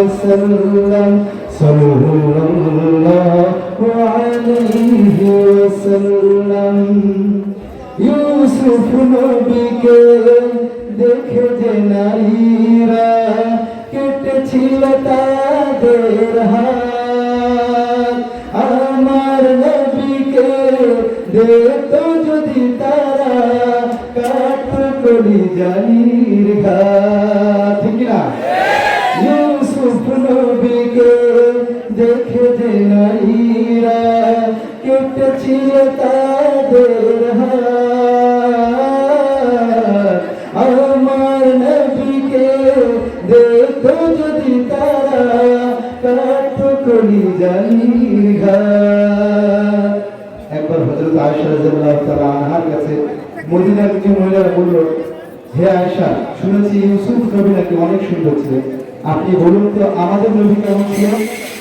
আলাইহি ওয়াসাল্লাম সাল্লাল্লাহু আলাইহি ওয়াসাল্লাম ইউসুফ নবীকে দেখে যে নারীরা কেটেছিল তাদের হাত আমার নবীকে দেখত যদি তারা কাঠ করি জানির ঘাট নারীরা কেটেছিল তাদের কাছে মদিনার কিছু মহিলারা বলল, হে আয়েশা, শুনেছি নাকি অনেক সুন্দর ছিলেন। আপনি বলুন তো আমাদের নবী কেমন ছিল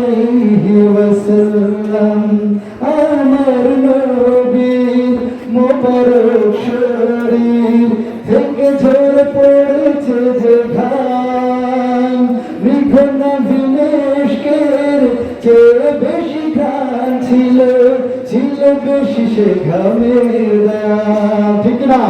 আলাইহি ওয়াসাল্লাম আমার নবী মোবারক শরীর থেকে ঝরে পড়েছে যে ঘাম। বিঘন বিনেশকের চেয়ে বেশি ঘাম ছিল ছিল বেশি সে ঘামের ঠিক না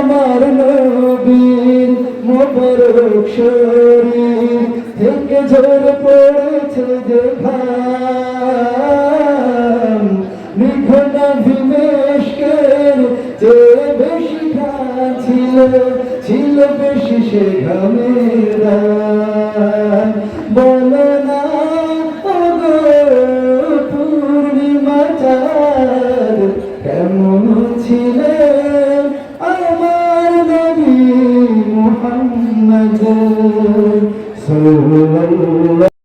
আমার নবীর মোবারক শরীর। থেকে ঝরে পড়েছে যে ঘাম। নিখোনা বিমেশকের যে বেশি ছিল ছিল বেশি সে ঘামের দাম। বলো না পূর্ণিমা চার কেমন ছিলেন রসুল্লাহ